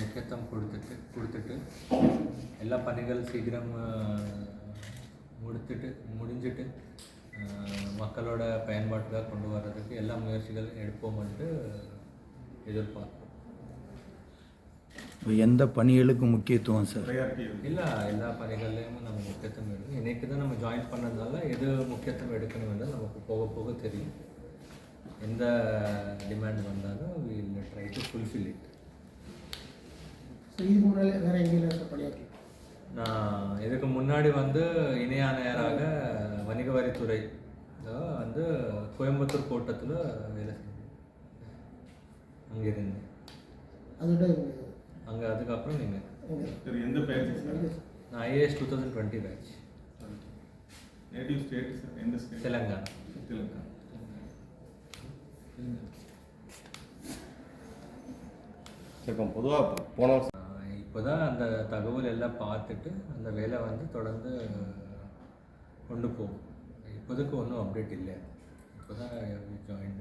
முக்கியத்துவம் கொடுத்துட்டு கொடுத்துட்டு எல்லா பணிகள் சீக்கிரம் முடித்துட்டு முடிஞ்சிட்டு மக்களோட பயன்பாட்டுக்காக கொண்டு வர்றதுக்கு எல்லா முயற்சிகள் எடுப்போம்ன்ட்டு எதிர்பார்ப்போம். இப்போ எந்த பணிகளுக்கு முக்கியத்துவம் சார்? இல்லை எல்லா பணிகள்லையும் நம்ம முக்கியத்துவம் எடுக்கணும். இன்னைக்கு தான் நம்ம ஜாயின் பண்ணதுனால எது முக்கியத்துவம் எடுக்கணும்ன்றது நமக்கு போக போக தெரியும். எந்த டிமாண்ட் வந்தாலும் ஃபுல்ஃபில் இட் ஸோ இது முன்னாலே வேற எங்கேயும் சார் பணியாற்றி? நான் இதுக்கு முன்னாடி வந்து இணை ஆணையராக வணிக வரித்துறை வந்து கோயம்புத்தூர் கோட்டத்தில் வேலை செஞ்சேன். அங்கே இருந்தேன். அதோட அங்கே அதுக்கப்புறம் நீங்கள் எந்த சார்? நான் IAS two thousand twenty batch native state எந்த ஸ்டேட் தெலுங்கானா. தெலுங்கானா. சரி இப்போ பொதுவாக போன வருஷம். இப்போ தான் அந்த தகவல் எல்லாம் பார்த்துட்டு அந்த வேலை வந்து தொடர்ந்து கொண்டு போகும். இப்போதைக்கு ஒன்றும் அப்டேட் இல்லை. இப்போ தான் ஜாயின்